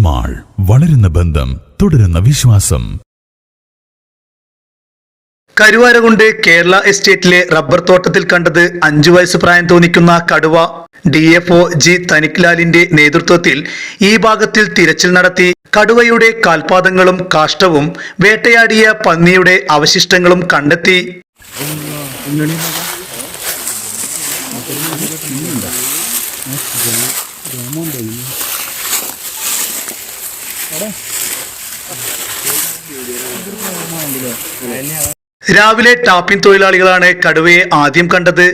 Mall വളരുന്ന ബന്ധം തുടരുന്ന വിശ്വാസം. കരുവാരകുണ്ട് കേരള എസ്റ്റേറ്റിലെ റബ്ബർ തോട്ടത്തിൽ കണ്ടത് അഞ്ചു വയസ്സ് പ്രായം തോന്നിക്കുന്ന കടുവ ഡി എഫ് ഒ ജി തനിക്ലാലിന്റെ നേതൃത്വത്തിൽ ഈ ഭാഗത്തിൽ തിരച്ചിൽ നടത്തി കടുവയുടെ കാൽപാദങ്ങളും കാഷ്ടവും വേട്ടയാടിയ പന്നിയുടെ അവശിഷ്ടങ്ങളും കണ്ടെത്തി. രോമം കഴിഞ്ഞു അവിടെ രാവിലെ ടാപ്പിംഗ് തൊഴിലാളികളാണ് കടുവയെ ആദ്യം കണ്ടത്.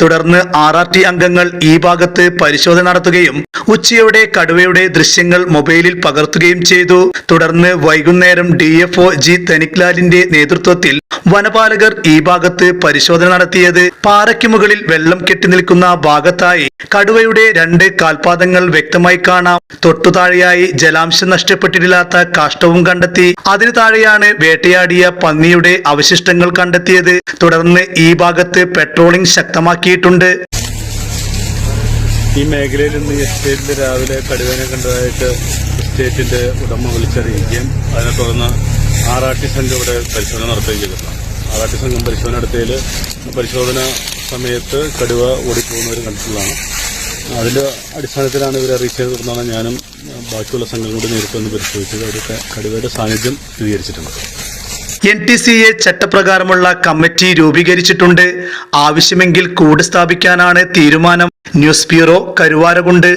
തുടർന്ന് ആർ ആർ ടി അംഗങ്ങൾ ഈ ഭാഗത്ത് പരിശോധന നടത്തുകയും ഉച്ചയോടെ കടുവയുടെ ദൃശ്യങ്ങൾ മൊബൈലിൽ പകർത്തുകയും ചെയ്തു. തുടർന്ന് വൈകുന്നേരം ഡി എഫ് ഒ ജി തനിക്ലാലിന്റെ നേതൃത്വത്തിൽ വനപാലകർ ഈ ഭാഗത്ത് പരിശോധന നടത്തിയത്. പാറയ്ക്ക് മുകളിൽ വെള്ളം കെട്ടി നിൽക്കുന്ന ഭാഗത്തായി കടുവയുടെ രണ്ട് കാൽപാദങ്ങൾ വ്യക്തമായി കാണാം. തൊട്ടു താഴെയായി ജലാംശം നഷ്ടപ്പെട്ടിട്ടില്ലാത്ത കാഷ്ടവും കണ്ടെത്തി. അതിനു താഴെയാണ് വേട്ടയാടിയ പന്നിയുടെ അവശിഷ്ടങ്ങൾ കണ്ടെത്തിയത്. തുടർന്ന് ഈ ഭാഗത്ത് പെട്രോളിംഗ് ശക്തമാക്കിയിട്ടുണ്ട്. ഈ മേഖലയിൽ നിന്ന് എസ്റ്റേറ്റിൽ രാവിലെ കടുവേനെ കണ്ടതായിട്ട് എസ്റ്റേറ്റിന്റെ ഉടമ വിളിച്ചറിയിക്കുകയും അതിനെ തുടർന്ന് ആറാട്ടി സംഘം ഇവിടെ പരിശോധന നടത്തുകയും ചെയ്തിട്ടുണ്ട്. ആറാട്ടി സംഘം പരിശോധന നടത്തിയതിൽ പരിശോധന സമയത്ത് കടുവ ഓടിപ്പോകുന്നവർ കണ്ടിട്ടുള്ളതാണ് അതിന്റെ അടിസ്ഥാനത്തിലാണ് ഇവരെ അറിയിച്ചത് തുടർന്നാണ് ഞാനും ബാക്കിയുള്ള സംഘം കൂടി നേരിട്ട് ഒന്ന് പരിശോധിച്ചത്. അവരൊക്കെ കടുവയുടെ സാന്നിധ്യം സ്ഥിരീകരിച്ചിട്ടുണ്ട്. എൻ ടി സി എ ചട്ടപ്രകാരമുള്ള കമ്മിറ്റി രൂപീകരിച്ചിട്ടുണ്ട്. ആവശ്യമെങ്കിൽ കൂട് സ്ഥാപിക്കാനാണ് തീരുമാനം. News bureau Karuvarakundu.